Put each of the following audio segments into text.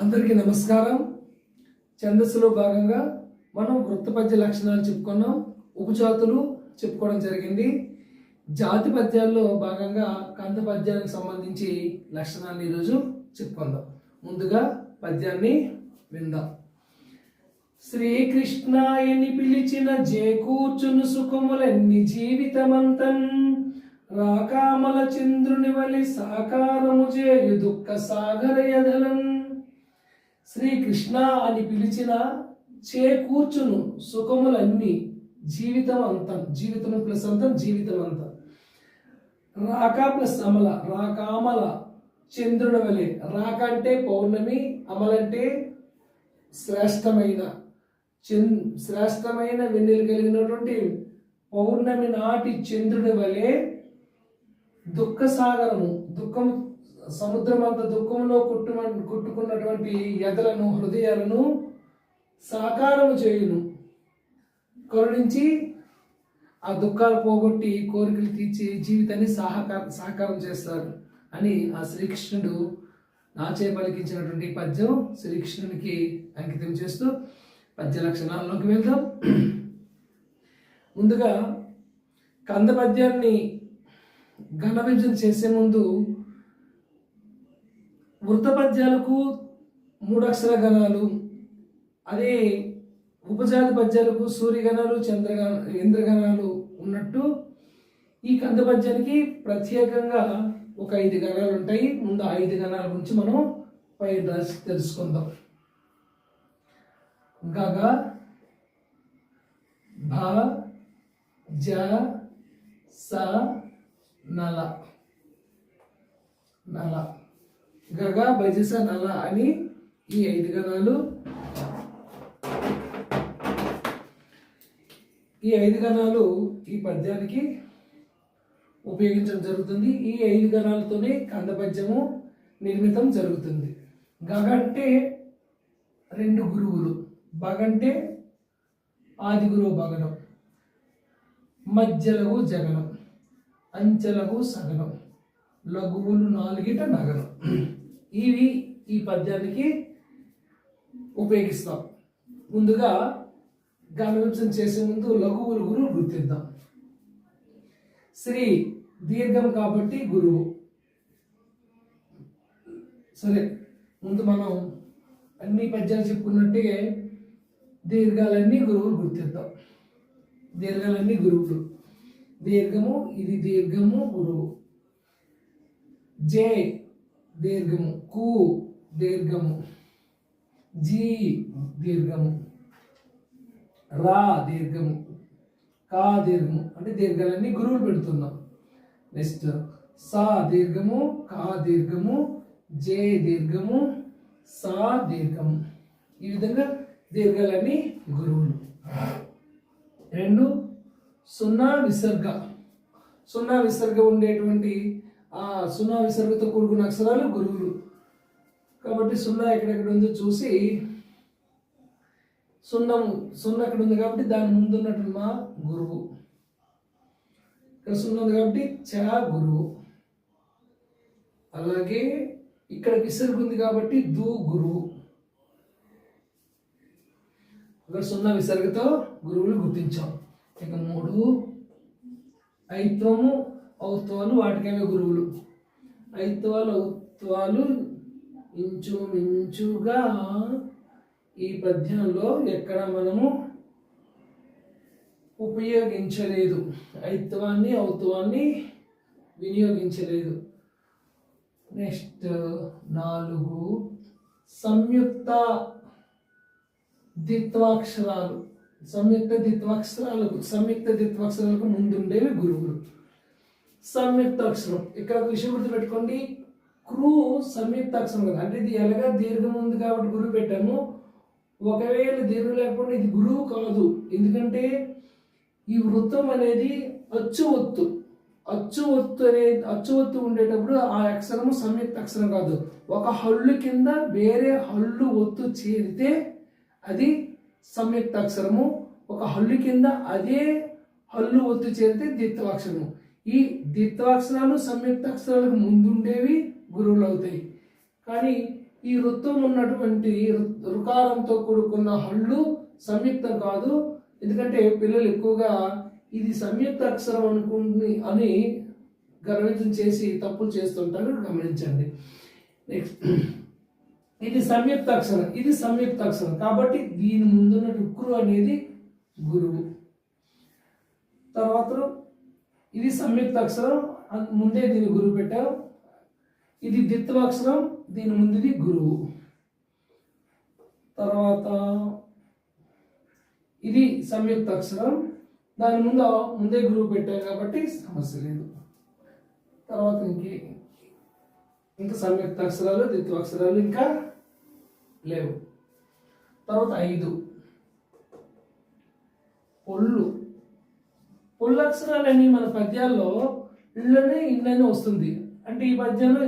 అందరికీ నమస్కారం. ఛందస్సులో భాగంగా మనం వృత్తపద్య లక్షణాలు చెప్పుకున్నాం. ఉపజాతులు చెప్పుకోవడం జరిగింది. జాతి పద్యాల్లో భాగంగా కంద పద్యానికి సంబంధించి లక్షణాన్ని ఈరోజు చెప్పుకుందాం. ముందుగా పద్యాన్ని విందాం. శ్రీకృష్ణాయని పిలిచిన జేకూర్చును సుఖములన్ని జీవితమంతన్. రాకామల చంద్రుని వలి సాకారము చేయు దుఃఖ సాగర యదలన్ శ్రీకృష్ణ అని పిలిచిన చేకూర్చును సుఖములన్నీ జీవితం అంతం జీవితం ప్లస్ అంతం జీవితం అంతం రాక ప్లస్ అమల రాకామల చంద్రుడు వలె. రాక అంటే పౌర్ణమి అమలంటే శ్రేష్టమైన. చెన్ శ్రేష్టమైన వెన్నెలు కలిగినటువంటి పౌర్ణమి నాటి చంద్రుడి వలె దుఃఖ సాగరము దుఃఖం సముద్రం అంత దుఃఖంలో కొట్టు కుట్టుకున్నటువంటి ఎదలను హృదయాలను సాకారము చేయును. కరుణించి ఆ దుఃఖాలు పోగొట్టి కోరికలు తీర్చి జీవితాన్ని సహకార సహకారం చేస్తారు అని ఆ శ్రీకృష్ణుడు నాచే పలికించినటువంటి పద్యం శ్రీకృష్ణునికి అంకితం చేస్తూ పద్య లక్షణాల్లోకి వెళ్దాం. ముందుగా కంద పద్యాన్ని ఘన విభజన చేసే ముందు వృత్త పద్యాలకు మూడక్షర గణాలు అదే ఉపజాతి పద్యాలకు సూర్యగణాలు చంద్రగణ ఇంద్రగణాలు ఉన్నట్టు ఈ కంద పద్యానికి ప్రత్యేకంగా ఒక ఐదు గణాలు ఉంటాయి. ముందు ఆ ఐదు గణాల గురించి మనం పై తెలుసుకుందాం. గగ భ జ స నల. నల. గగ భజస నల అని ఈ ఐదు గణాలు ఈ ఐదు గణాలు ఈ పద్యానికి ఉపయోగించడం జరుగుతుంది. ఈ ఐదు గణాలతోనే కంద పద్యము నిర్మితం జరుగుతుంది. గగ అంటే రెండు గురువులు. బగంటే ఆది గురువు భగనం. మధ్యలకు జగనం. అంచెలకు సగనం. లఘువులు నాలుగిట నగనం. ఇవి ఈ పద్యానికి ఉపయోగిస్తాం. ముందుగా గణవింసం చేసే ముందు లఘువులు గురువు గుర్తిద్దాం. శ్రీ దీర్ఘం కాబట్టి గురువు. సరే ముందు మనం అన్ని పద్యాలు చెప్పుకున్నట్టే దీర్ఘాలన్నీ గురువులు గుర్తిద్దాం. దీర్ఘాలన్నీ గురువులు. దీర్ఘము ఇది దీర్ఘము గురువు. జే దీర్ఘము. కు దీర్ఘము. జీ దీర్ఘము. రా దీర్ఘము. కా దీర్ఘము. అంటే దీర్ఘాలన్నీ గురువులు పెడుతున్నాం. నెక్స్ట్ సా దీర్ఘము కా దీర్ఘము జే దీర్ఘము సా దీర్ఘము. ఈ విధంగా దీర్ఘాలన్నీ గురువులు. రెండు సున్నా విసర్గ. సున్నా విసర్గ ఉండేటువంటి ఆ సున్నా విసర్గతో కూడుకున్న అక్షరాలు గురువులు. కాబట్టి సున్నా ఎక్కడెక్కడ ఉందో చూసి సున్నం సున్నా అక్కడ ఉంది కాబట్టి దాని ముందు ఉన్నటువంటి మా గురువు. ఇక్కడ సున్నా ఉంది కాబట్టి చ గురువు. అలాగే ఇక్కడ విసర్గ ఉంది కాబట్టి దు గురువు. ఇక్కడ సున్నా విసర్గతో గురువులు గుర్తించాం. ఇక మూడు ఐత్వము ఔత్వాలు వాటికవే గురువులు. ఐత్వాలు ఔత్వాలు ఇంచుమించుగా ఈ పద్యంలో ఎక్కడ మనము ఉపయోగించలేదు. ఐత్వాన్ని ఔత్వాన్ని వినియోగించలేదు. నెక్స్ట్ నాలుగు సంయుక్త ద్విత్వాక్షరాలు సంయుక్త దిత్వాక్షరాలకు సంయుక్త దిత్వాక్షరాలకు ముందుండేవి గురువులు. సంయుక్తాక్షరం ఇక్కడ ఒక విషయం గుర్తుపెట్టుకోండి. క్రూ సంయుక్తాక్షరం కదా. అంటే ఇది ఎలాగా దీర్ఘం ఉంది కాబట్టి గురువు పెట్టాము. ఒకవేళ దీర్ఘం లేకపోతే ఇది గురువు కాదు. ఎందుకంటే ఈ వృత్తం అనేది అచ్చు ఒత్తు. అచ్చు ఒత్తు అనే అచ్చు ఒత్తు ఉండేటప్పుడు ఆ అక్షరము సంయుక్త అక్షరం కాదు. ఒక హల్లు కింద వేరే హల్లు ఒత్తు చేరితే అది సంయుక్త అక్షరము. ఒక హల్లు కింద అదే హల్లు ఒత్తు చేరితే ద్విత్వాక్షరము ఈ ద్విత్వాక్షరాలు సంయుక్త అక్షరాలకు ముందుండేవి గురువులు అవుతాయి కానీ ఈ వృత్తం ఉన్నటువంటి రుకారంతో కూడుకున్న హళ్ళు సంయుక్తం కాదు. ఎందుకంటే పిల్లలు ఎక్కువగా ఇది సంయుక్త అక్షరం అనుకుని అని గర్వితం చేసి తప్పులు చేస్తుంటారు. గమనించండి. నెక్స్ట్ ఇది సంయుక్త అక్షరం. ఇది సంయుక్త అక్షరం. కాబట్టి దీని ముందున్న రుక్రు అనేది గురువు. తర్వాత ఇది సంయుక్త అక్షరం ముందే దీని గురువు పెట్టాం ఇది ద్విత్వాక్షరం దీని ముందుది గురువు. తర్వాత ఇది సంయుక్త అక్షరం దాని ముందు ముందే గురువు పెట్టాం కాబట్టి సమస్య లేదు. తర్వాత ఇంకే ఇంకా సంయుక్త అక్షరాలు ద్విత్వాక్షరాలు ఇంకా లేవు. తర్వాత ఐదు. ఒళ్ళు పొల్లు మన పద్యాల్లో ఇళ్ళనే ఇళ్ళనే వస్తుంది. అంటే ఈ పద్యంలో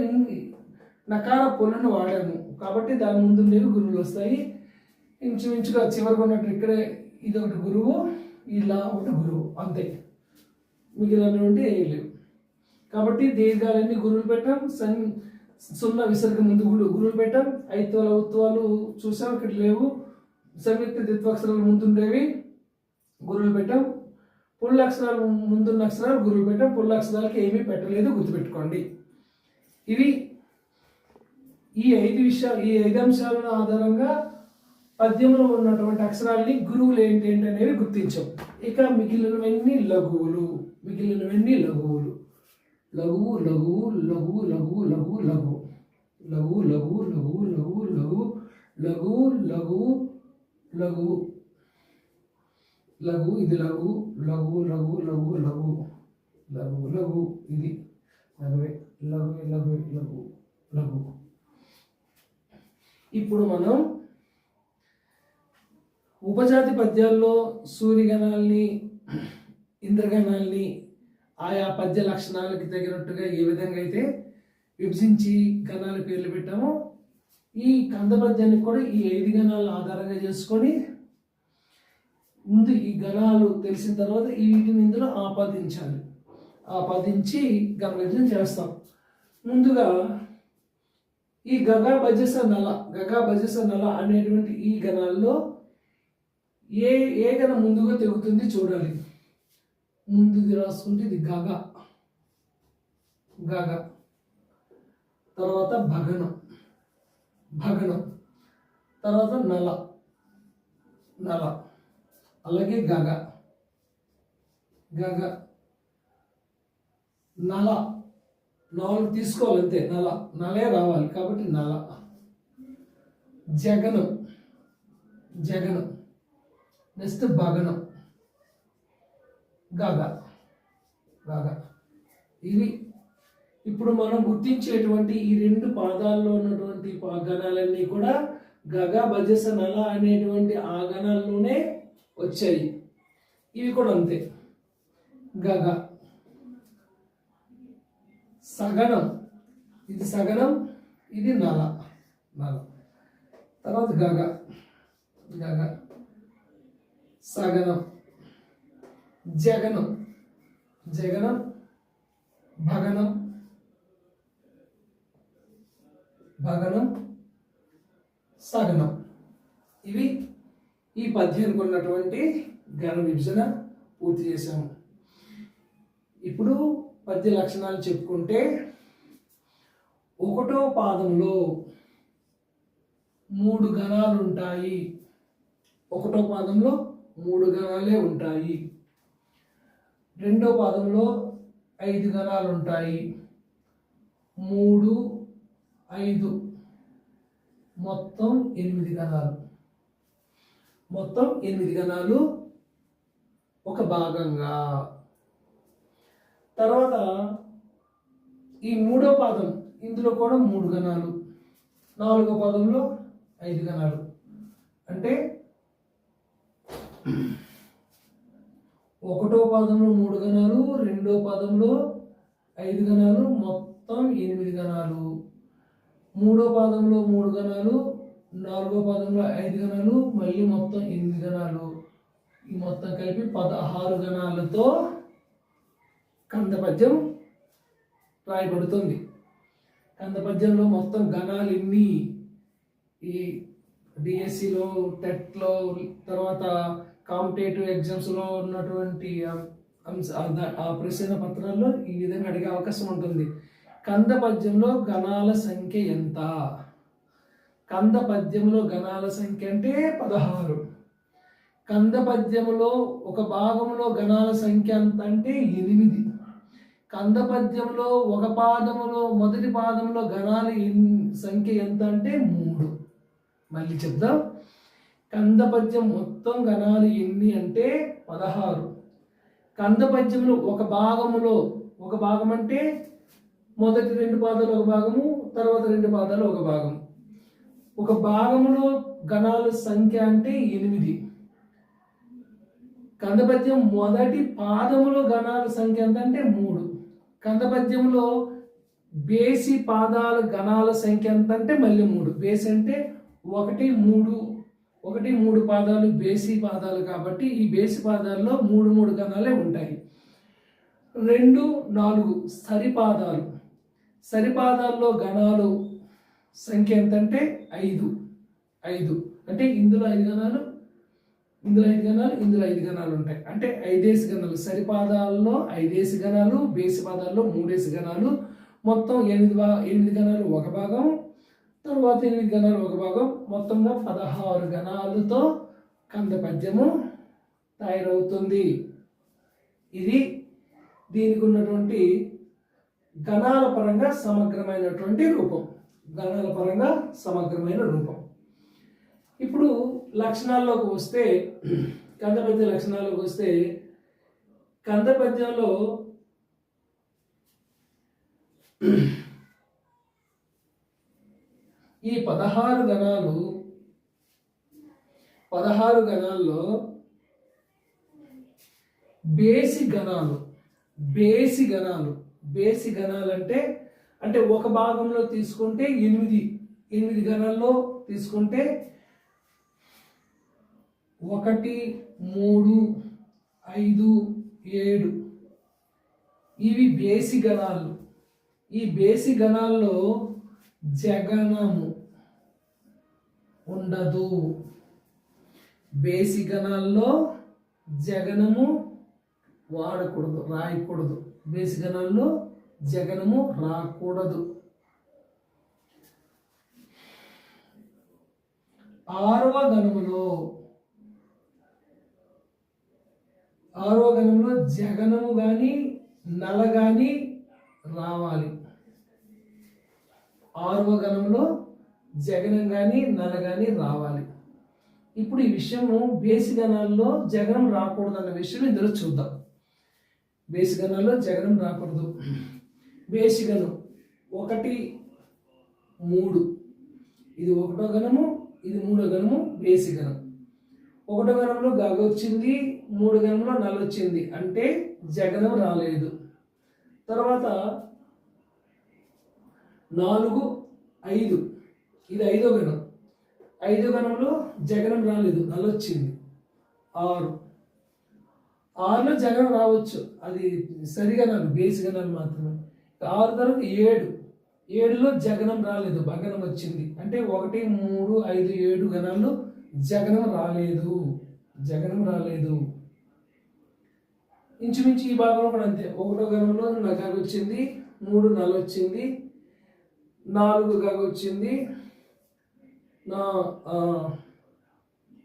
నకార పొలను వాడాము. కాబట్టి దాని ముందు లేవు గురువులు వస్తాయి. ఇంచుమించుగా చివరికి ఉన్నట్టు ఇక్కడే ఇది ఒకటి గురువు ఇలా ఒకటి గురువు అంతే. మిగిలినటువంటి ఏం లేవు. కాబట్టి దీర్ఘాలన్నీ గురువులు పెట్టాం. సన్ సున్నా విసర్గ ముందు గురు గురువులు పెట్టాం. ఐత్వాల ఉత్వాలు చూసాం. ఇక్కడ లేవు. సంయుక్త ద్విత్వాక్షరాలు ముందుండేవి గురువులు పెట్టాం. పుల్ల అక్షరాలు ముందున్న అక్షరాలు గురువులు పెట్టాం పుల్ల అక్షరాలకి ఏమీ పెట్టలేదు గుర్తుపెట్టుకోండి. ఇవి ఈ ఐదు విషయాలు ఈ ఐదు అంశాల ఆధారంగా పద్యంలో ఉన్నటువంటి అక్షరాలని గురువులు ఏంటి అనేవి గుర్తించాం. ఇక మిగిలినవన్నీ లఘువులు మిగిలినవన్నీ లఘువులు. లఘువు లఘువు లఘువు లఘువు లఘువు లఘువు. లఘు లఘు లఘు లఘు లఘు లఘు లఘు లఘు లఘు ఇది లఘు లఘు లఘు లఘు లఘు. లఘు లఘు ఇది. లఘువే లఘు లఘు లఘు లఘు. ఇప్పుడు మనం ఉపజాతి పద్యాల్లో సూర్యగణాల్ని ఇంద్రగణాల్ని ఆయా పద్య లక్షణాలకి తగినట్టుగా ఏ విధంగా అయితే విభజించి గణాల పేర్లు పెట్టామో ఈ కంద పద్యాన్ని కూడా ఈ ఐదు గణాలను ఆధారంగా చేసుకొని ముందు ఈ గణాలు తెలిసిన తర్వాత ఈ వీటిని ఇందులో ఆపాదించాలి. ఆపాదించి గణ చేస్తాం. ముందుగా ఈ గగా భజస నల గగా భజస నల అనేటువంటి ఈ గణాల్లో ఏ ఏ గణ ముందుగా తెగుతుంది చూడాలి. ముందుది రాసుకుంటే ఇది గగ. గగ. తర్వాత భగనం. భగనం. తర్వాత నల నల అలాగే గగ. గగ. నల నాలుగు తీసుకోవాలి అంతే నల నలే రావాలి కాబట్టి నల జగనం. జగనం. నెక్స్ట్ భగనం. గగ. గగ. ఇవి ఇప్పుడు మనం గుర్తించేటువంటి ఈ రెండు పాదాల్లో ఉన్నటువంటి పా- గణాలన్నీ కూడా గగ భజస నల అనేటువంటి ఆ గణాల్లోనే వచ్చాయి. ఇవి కూడా అంతే. గగ. సగనం ఇది సగనం ఇది నల నల తర్వాత గగ. గగ. సగనం జగనం జగనం భగనం భగనం సగనం ఇవి ఈ పద్యానికి ఉన్నటువంటి గణ విభజన పూర్తి చేశాము. ఇప్పుడు పద్య లక్షణాలు చెప్పుకుంటే ఒకటో పాదంలో మూడు గణాలు ఉంటాయి. ఒకటో పాదంలో మూడు గణాలే ఉంటాయి. రెండో పాదంలో ఐదు గణాలు ఉంటాయి. మూడు ఐదు. మొత్తం ఎనిమిది గణాలు మొత్తం ఎనిమిది గణాలు ఒక భాగంగా. తర్వాత ఈ మూడో పాదం ఇందులో కూడా మూడు గణాలు. నాలుగో పాదంలో ఐదు గణాలు. అంటే ఒకటో పాదంలో మూడు గణాలు రెండో పాదంలో ఐదు గణాలు మొత్తం ఎనిమిది గణాలు. మూడో పాదంలో మూడు గణాలు నాలుగో పదంలో ఐదు గణాలు మళ్ళీ మొత్తం ఎనిమిది గణాలు. ఈ మొత్తం కలిపి పదహారు గణాలతో కందపద్యం రాయబడుతుంది. కందపద్యంలో మొత్తం గణాలు ఎన్ని ఈ డిఎస్సిలో టెట్లో తర్వాత కాంపిటేటివ్ ఎగ్జామ్స్లో ఉన్నటువంటి ఆ- అంశ ఆ ప్రశ్న పత్రాల్లో ఈ విధంగా అడిగే అవకాశం ఉంటుంది. కంద పద్యంలో గణాల సంఖ్య ఎంత? కంద పద్యంలో గణాల సంఖ్య అంటే పదహారు. కంద పద్యములో ఒక భాగంలో గణాల సంఖ్య అంత అంటే ఎనిమిది. కంద పద్యంలో ఒక పాదములో మొదటి పాదంలో గణాల ఎన్- సంఖ్య ఎంత అంటే మూడు. మళ్ళీ చెప్దాం. కంద పద్యం మొత్తం గణాలు ఎన్ని అంటే పదహారు. కంద పద్యంలో ఒక భాగములో ఒక భాగం అంటే మొదటి రెండు పాదాలు ఒక భాగము తర్వాత రెండు పాదాలు ఒక భాగం ఒక భాగంలో గణాల సంఖ్య అంటే ఎనిమిది. కందపద్యం మొదటి పాదములో గణాల సంఖ్య ఎంత అంటే మూడు. కందపద్యంలో బేసి పాదాల గణాల సంఖ్య ఎంత అంటే మళ్ళీ మూడు. బేసి అంటే ఒకటి మూడు. ఒకటి మూడు పాదాలు బేసి పాదాలు కాబట్టి ఈ బేసి పాదాల్లో మూడు మూడు గణాలే ఉంటాయి. రెండు నాలుగు సరిపాదాలు. సరిపాదాల్లో గణాలు సంఖ్య ఎంతంటే ఐదు. ఐదు. అంటే ఇందులో ఐదు గణాలు ఇందులో ఐదు గణాలు ఇందులో ఐదు గణాలు ఉంటాయి. అంటే ఐదేసి గణాలు. సరిపాదాల్లో ఐదేసి గణాలు బేసి పాదాల్లో మూడేసి గణాలు. మొత్తం ఎనిమిది భా ఎనిమిది గణాలు ఒక భాగం తర్వాత ఎనిమిది గణాలు ఒక భాగం. మొత్తంగా పదహారు గణాలతో కంద పద్యము తయారవుతుంది. ఇది దీనికి ఉన్నటువంటి గణాల పరంగా సమగ్రమైనటువంటి రూపం. గణాల పరంగా సమగ్రమైన రూపం. ఇప్పుడు లక్షణాల్లోకి వస్తే కందపద్య లక్షణాల్లోకి వస్తే కందపద్యంలో ఈ పదహారు గణాలు పదహారు గణాల్లో బేసి గణాలు బేసి గణాలు బేసి గణాలు అంటే అంటే ఒక భాగంలో తీసుకుంటే ఎనిమిది ఎనిమిది గణాల్లో తీసుకుంటే ఒకటి మూడు ఐదు ఏడు. ఇవి బేసి గణాలు. ఈ బేసి గణాల్లో జగనము ఉండదు. బేసి గణాల్లో జగనము వాడకూడదు రాయకూడదు. బేసి గణాల్లో జగనము రాకూడదు. ఆరవ గణములో ఆరవ గణంలో జగనము కానీ నల కానీ రావాలి. ఆరవ గణంలో జగనం కానీ నల కానీ రావాలి. ఇప్పుడు ఈ విషయము బేసి గణాల్లో జగనం రాకూడదు అన్న విషయం ఇందులో చూద్దాం. బేసి గణాల్లో జగనం రాకూడదు. బేసి ఒకటి మూడు. ఇది ఒకటో గణము ఇది మూడో గణము బేసి గణం ఒకటో గణంలో గాగొచ్చింది మూడు గణంలో నల్లొచ్చింది వచ్చింది. అంటే జగనం రాలేదు. తర్వాత నాలుగు ఐదు. ఇది ఐదో గణం ఐదో గణంలో జగనం రాలేదు నల వచ్చింది. ఆరు. ఆరులో జగనం రావచ్చు. అది సరిగణాలు బేసి గణాలు మాత్రమే. ఆరు తర్వాత ఏడు. ఏడులో జగనం రాలేదు భగనం వచ్చింది. అంటే ఒకటి మూడు ఐదు ఏడు గణాల్లో జగనం రాలేదు. జగనం రాలేదు. ఇంచుమించు ఈ భాగంలో కూడా అంతే. ఒకటో గణంలో నగ వచ్చింది మూడు నల వచ్చింది నాలుగు గగ వచ్చింది నా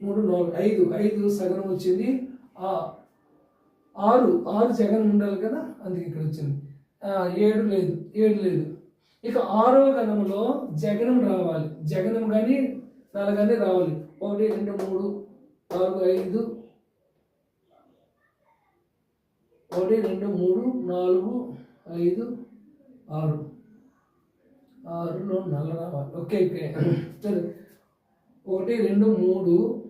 మూడు నాలుగు ఐదు. ఐదు సగనం వచ్చింది. ఆ ఆరు ఆరు జగన్ ఉండాలి కదా అందుకే ఇక్కడ వచ్చింది. ఏడు లేదు ఏడు లేదు. ఇక ఆరో గణంలో జగనం రావాలి. జగనం కానీ నల రావాలి. ఒకటి రెండు మూడు నాలుగు ఐదు. ఒకటి రెండు మూడు నాలుగు ఐదు ఆరు. ఆరులో నల్ల రావాలి. Okay okay. సరే. ఒకటి రెండు మూడు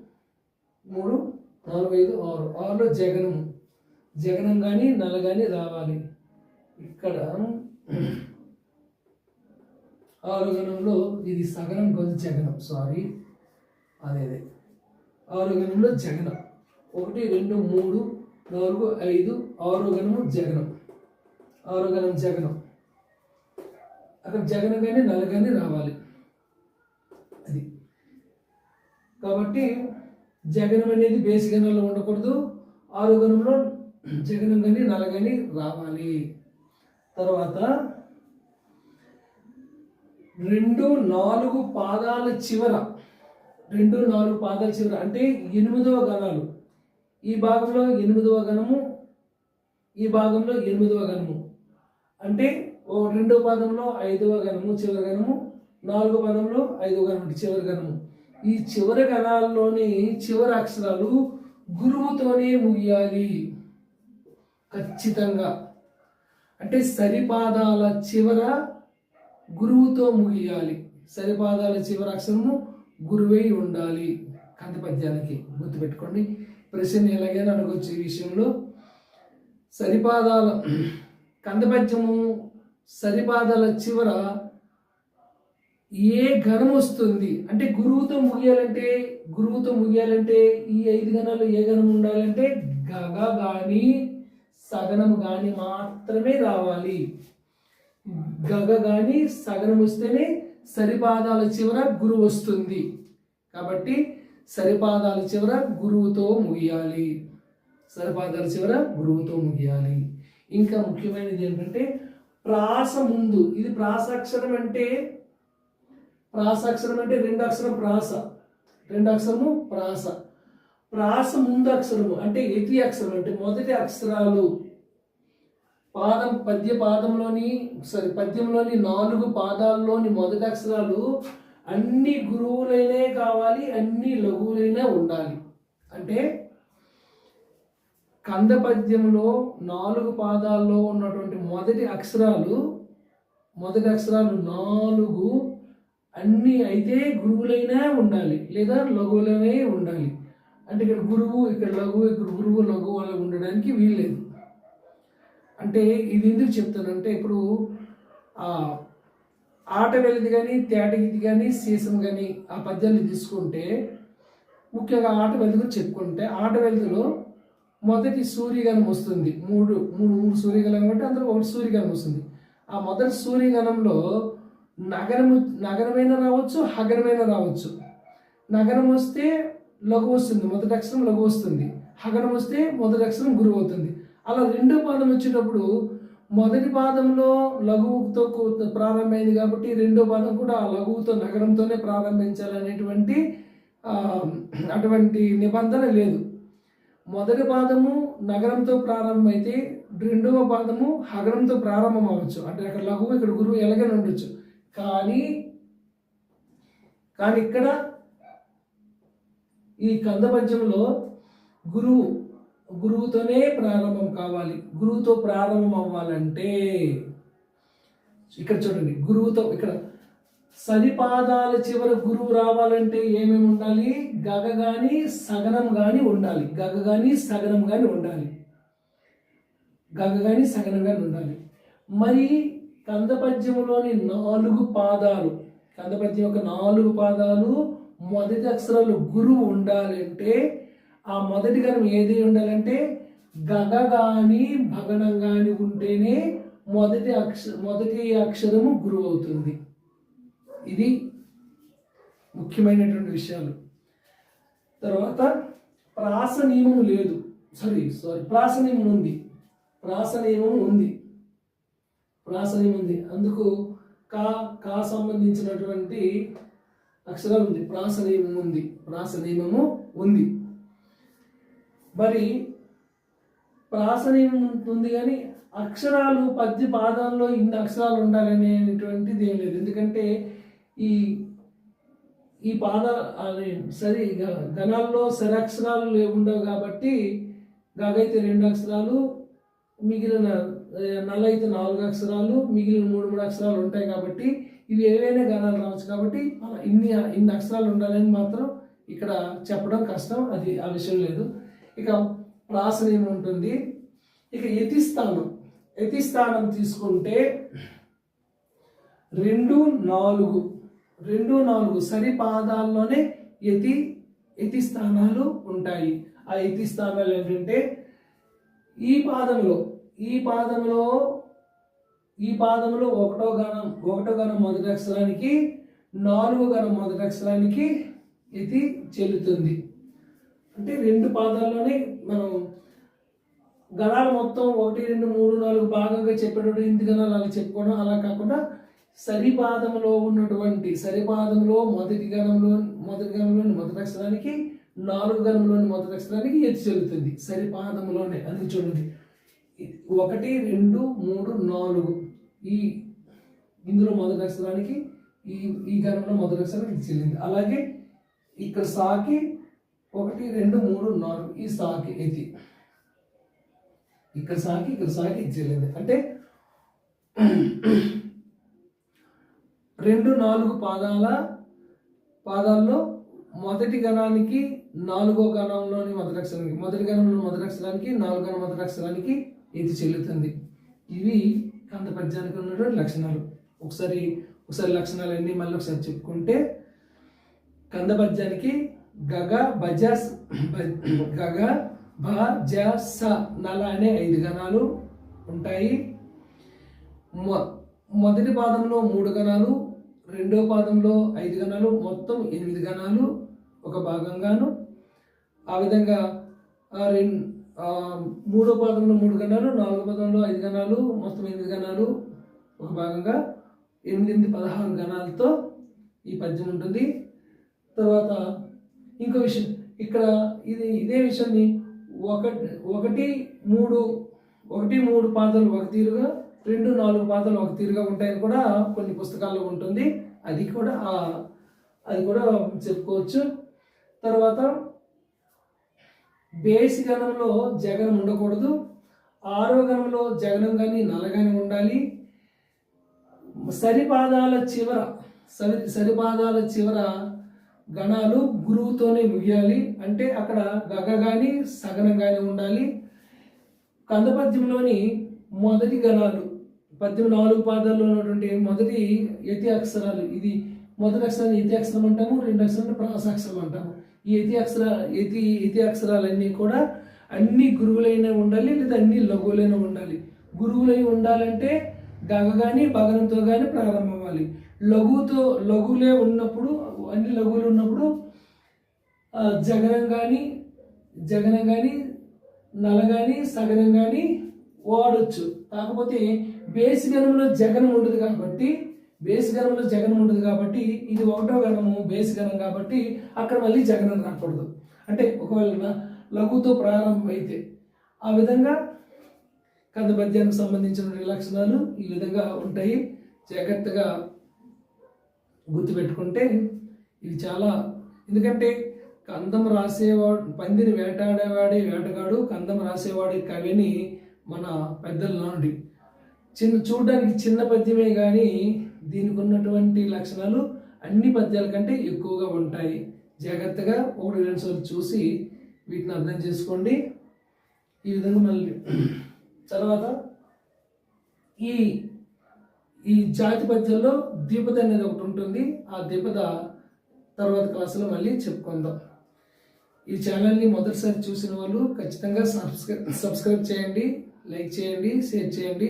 మూడు నాలుగు ఐదు ఆరు. ఆరులో జగనము. జగనం కానీ నల్ల కానీ రావాలి. ఇక్కడ ఆరు గణంలో ఇది సగనం కాదు జగనం. సారీ అదేదే ఆరు గణంలో జగనం. ఒకటి రెండు మూడు నాలుగు ఐదు ఆరు గణము జగనం. ఆరు గణం జగనం. అక్కడ జగనం కానీ నల్ల రావాలి. అది. కాబట్టి జగనం అనేది బేసి గణంలో ఉండకూడదు. ఆరు గణంలో జగనం కానీ నల రావాలి. తర్వాత రెండు నాలుగు పాదాల చివర రెండు నాలుగు పాదాల చివర అంటే ఎనిమిదవ గణాలు. ఈ భాగంలో ఎనిమిదవ గణము ఈ భాగంలో ఎనిమిదవ గణము. అంటే ఓ రెండో పాదంలో ఐదవ గణము చివరి గణము నాలుగో పదంలో ఐదవ గణం చివరి గణము. ఈ చివరి గణాల్లోని చివరి అక్షరాలు గురువుతోనే ముగియాలి. ఖచ్చితంగా. అంటే సరిపాదాల చివర గురువుతో ముగియాలి. సరిపాదాల చివర అక్షరము గురువై ఉండాలి. కంది పద్యానికి గుర్తుపెట్టుకోండి. ప్రశ్న ఎలాగైనా అడగొచ్చు ఈ విషయంలో. సరిపాదాల కందపద్యము సరిపాదాల చివర ఏ గణం వస్తుంది? అంటే గురువుతో ముగియాలంటే గురువుతో ముగియాలంటే ఈ ఐదు గణాలు ఏ గణం ఉండాలంటే గగ గాని సగనం గాని మాత్రమే రావాలి. గగ గాని సగనం వస్తేనే సరిపాదాల చివర గురువు వస్తుంది. కాబట్టి సరిపాదాల చివర గురువుతో ముగియాలి. సరిపాదాల చివర గురువుతో ముగియాలి. ఇంకా ముఖ్యమైనది ఏంటంటే ప్రాస ముందు ఇది ప్రాసాక్షరం అంటే ప్రాసాక్షరం అంటే రెండు అక్షరం ప్రాస. రెండు అక్షరము ప్రాస. ప్రాస ముందు అక్షరము అంటే ఎతి అక్షరం అంటే మొదటి అక్షరాలు. పాదం పద్య పాదంలోని సారీ పద్యంలోని నాలుగు పాదాల్లోని మొదటి అక్షరాలు అన్ని గురువులైనే కావాలి అన్ని లఘువులైనా ఉండాలి. అంటే కంద పద్యంలో నాలుగు పాదాల్లో ఉన్నటువంటి మొదటి అక్షరాలు మొదటి అక్షరాలు నాలుగు అన్ని అయితే గురువులైనా ఉండాలి లేదా లఘువులనే ఉండాలి. అంటే ఇక్కడ గురువు ఇక్కడ లఘు ఇక్కడ గురువు లఘు అలా ఉండడానికి వీల్లేదు అంటే ఇది ఎందుకు చెప్తానంటే ఇప్పుడు ఆట వెళ్ళింది కానీ తేటగిది కానీ సీసం కానీ ఆ పద్యాన్ని తీసుకుంటే ముఖ్యంగా ఆట వెలుగు గురించి చెప్పుకుంటే ఆట వెలుగులో మొదటి సూర్యగణం వస్తుంది. మూడు మూడు మూడు సూర్యగణం కాబట్టి అందులో ఒకటి సూర్యగణం వస్తుంది. ఆ మొదటి సూర్యగణంలో నగరము నగరమైన రావచ్చు హగరమైన రావచ్చు. నగరం వస్తే లఘు వస్తుంది మొదటి అక్షరం లఘు వస్తుంది హగరం వస్తే మొదటి అక్షరం గురువు అవుతుంది అలా రెండో పాదం వచ్చేటప్పుడు మొదటి పాదంలో లఘువుతో ప్రారంభమైంది కాబట్టి రెండో పాదం కూడా ఆ లఘువుతో నగరంతోనే ప్రారంభించాలనేటువంటి అటువంటి నిబంధన లేదు. మొదటి పాదము నగరంతో ప్రారంభమైతే రెండవ పాదము హగరంతో ప్రారంభం అవ్వచ్చు అంటే అక్కడ లఘువు ఇక్కడ గురువు ఎలాగైనా ఉండొచ్చు. కానీ కానీ ఇక్కడ ఈ కందపద్యంలో గురువు గురువుతోనే ప్రారంభం కావాలి. గురువుతో ప్రారంభం అవ్వాలంటే ఇక్కడ చూడండి గురువుతో ఇక్కడ సరిపాదాల చివర గురువు రావాలంటే ఏమేమి ఉండాలి? గగ కానీ సగనం కానీ ఉండాలి. గగ కానీ సగనం కానీ ఉండాలి. గగ కానీ సగనం కానీ ఉండాలి. మరి కందపద్యంలోని నాలుగు పాదాలు కందపద్యం యొక్క నాలుగు పాదాలు మొదటి అక్షరాలు గురువు ఉండాలంటే ఆ మొదటి గణం ఏది ఉండాలంటే గగ గాని భగనం గాని ఉంటేనే మొదటి అక్ష మొదటి అక్షరము గురువు అవుతుంది. ఇది ముఖ్యమైనటువంటి విషయాలు. తర్వాత ప్రాస నియమం లేదు. సారీ సారీ ప్రాస నియమం ఉంది. ప్రాస నియమం ఉంది. ప్రాస నియమం ఉంది. అందుకు కా కా సంబంధించినటువంటి అక్షరాలు ఉంది. ప్రాస నియమం ఉంది. ప్రాస నియమము ఉంది. మరి ప్రాస నియమం ఉంది కానీ అక్షరాలు పద్య పాదాల్లో ఇన్ని అక్షరాలు ఉండాలనేటువంటిది ఏం లేదు. ఎందుకంటే ఈ ఈ పాద అది సరి గణాల్లో సరక్షరాలు లేకుండా ఉండవు కాబట్టి గగైతే రెండు అక్షరాలు మిగిలిన నల్ల అయితే నాలుగు అక్షరాలు మిగిలిన మూడు మూడు అక్షరాలు ఉంటాయి కాబట్టి ఇవి ఏవైనా గానాలు రావచ్చు కాబట్టి ఇన్ని ఇన్ని అక్షరాలు ఉండాలని మాత్రం ఇక్కడ చెప్పడం కష్టం అది ఆ విషయం లేదు. ఇక ప్రాసనం ఉంటుంది ఇక యతిస్థానం. యతిస్థానం తీసుకుంటే రెండు నాలుగు. రెండు నాలుగు సరి పాదాల్లోనే యతి యతి స్థానాలు ఉంటాయి. ఆ యతి స్థానాలు ఏంటంటే ఈ పాదంలో ఈ పాదంలో ఈ పాదంలో ఒకటో గణం ఒకటో గణం మొదటి అక్షరానికి నాలుగో గణం మొదటి అక్షరానికి ఇది చెల్లుతుంది. అంటే రెండు పాదాల్లోనే మనం గణాలు మొత్తం ఒకటి రెండు మూడు నాలుగు భాగంగా చెప్పేటప్పుడు ఇంటి గణాలు అలా చెప్పుకోవడం అలా కాకుండా సరిపాదంలో ఉన్నటువంటి సరిపాదంలో మొదటి గణంలో మొదటి గణంలోని మొదటి అక్షరానికి నాలుగు గణంలోని మొదటి అక్షరానికి ఎత్తి చెల్లుతుంది. సరిపాదంలోనే అది చూడండి ఒకటి రెండు మూడు నాలుగు. ఈ ఇందులో మొదటి అక్షరానికి ఈ ఈ గణంలో మొదటి అక్షరానికి ఇది చెల్లింది. అలాగే ఇక్కడ సాకి ఒకటి రెండు మూడు నాలుగు ఈ సాకి ఇది ఇక్కడ సాకి ఇక్కడ సాకి ఇది చెల్లింది. అంటే రెండు నాలుగు పాదాల పాదాల్లో మొదటి గణానికి నాలుగో గణంలోని మొదటి అక్షరానికి మొదటి గణంలో మొదటి అక్షరానికి నాలుగో మొదటి అక్షరానికి ఇది చెల్లుతుంది. ఇవి కాంత పద్యానికి ఉన్నటువంటి లక్షణాలు. ఒకసారి ఒకసారి లక్షణాలు అన్నీ మళ్ళీ ఒకసారి చెప్పుకుంటే కంద పద్యానికి గగ భజ బ- గగ భ జ స నల అనే ఐదు గణాలు ఉంటాయి. మొ- మొదటి పాదంలో మూడు గణాలు రెండో పాదంలో ఐదు గణాలు మొత్తం ఎనిమిది గణాలు ఒక భాగంగాను. ఆ విధంగా రెండు మూడో పాదంలో మూడు గణాలు నాలుగో పాదంలో ఐదు గణాలు మొత్తం ఎనిమిది గణాలు ఒక భాగంగా ఎనిమిది పదహారు గణాలతో ఈ పద్యం ఉంటుంది. తర్వాత ఇంకో విషయం ఇక్కడ ఇది ఇదే విషయాన్ని ఒకటి ఒకటి మూడు ఒకటి మూడు పాదాలు ఒక తీరుగా రెండు నాలుగు పాదాలు ఒక తీరుగా ఉంటాయని కూడా కొన్ని పుస్తకాల్లో ఉంటుంది. అది కూడా అది కూడా చెప్పుకోవచ్చు. తర్వాత బేసి గణంలో జగనం ఉండకూడదు ఆరో గణంలో జగనం కానీ నల కానీ ఉండాలి. సరిపాదాల చివర సరి సరిపాదాల చివర గణాలు గురువుతోనే ముగియాలి. అంటే అక్కడ గగ కానీ సగనం కానీ ఉండాలి. కందపద్యంలోని మొదటి గణాలు పద్యం నాలుగు పాదాల్లో ఉన్నటువంటి మొదటి యతి అక్షరాలు ఇది మొదటి అక్షరాన్ని ఇతి అక్షరం అంటాము రెండు అక్షరాలు ప్రాసాక్షరం అంటాము. ఈ ఇతి అక్షర ఇతి ఇతి అక్షరాలన్నీ కూడా అన్ని గురువులైన ఉండాలి లేదా అన్ని లఘువులైన ఉండాలి. గురువులై ఉండాలంటే గగ కానీ భగనంతో కానీ ప్రారంభం అవ్వాలి లఘువుతో లఘువులే ఉన్నప్పుడు అన్ని లఘువులు ఉన్నప్పుడు జగనం కానీ జగనం కానీ నల కానీ సగనం కానీ వాడచ్చు. కాకపోతే బేసిక్ గణంలో జగనం ఉండదు కాబట్టి బేస్ గణంలో జగనం ఉండదు కాబట్టి ఇది ఒకటో గణము బేస్ గణం కాబట్టి అక్కడ మళ్ళీ జగనం రాకూడదు. అంటే ఒకవేళ లఘుతో ప్రారంభం అయితే ఆ విధంగా కంద పద్యానికి సంబంధించిన లక్షణాలు ఈ విధంగా ఉంటాయి. జాగ్రత్తగా గుర్తుపెట్టుకుంటే ఇది చాలా ఎందుకంటే కందం రాసేవాడు పందిని వేటాడేవాడే వేటగాడు కందం రాసేవాడే కవిని మన పెద్దల నుండి. చిన్న చూడడానికి చిన్న పద్యమే కానీ దీనికి ఉన్నటువంటి లక్షణాలు అన్ని పద్యాల కంటే ఎక్కువగా ఉంటాయి. జాగ్రత్తగా ఒకటి రెండు సార్లు చూసి వీటిని అర్థం చేసుకోండి. ఈ విధంగా మళ్ళీ తర్వాత ఈ ఈ జాతి పద్యంలో దీపద అనేది ఒకటి ఉంటుంది. ఆ దీపద తర్వాత క్లాసులో మళ్ళీ చెప్పుకుందాం. ఈ ఛానల్ని మొదటిసారి చూసిన వాళ్ళు ఖచ్చితంగా సబ్స్క్రైబ్ సబ్స్క్రైబ్ చేయండి లైక్ చేయండి షేర్ చేయండి.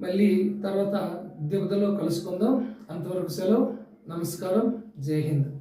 మళ్ళీ తర్వాత ద్విపదలో కలుసుకుందాం. అంతవరకు సెలవు. నమస్కారం. జై హింద్.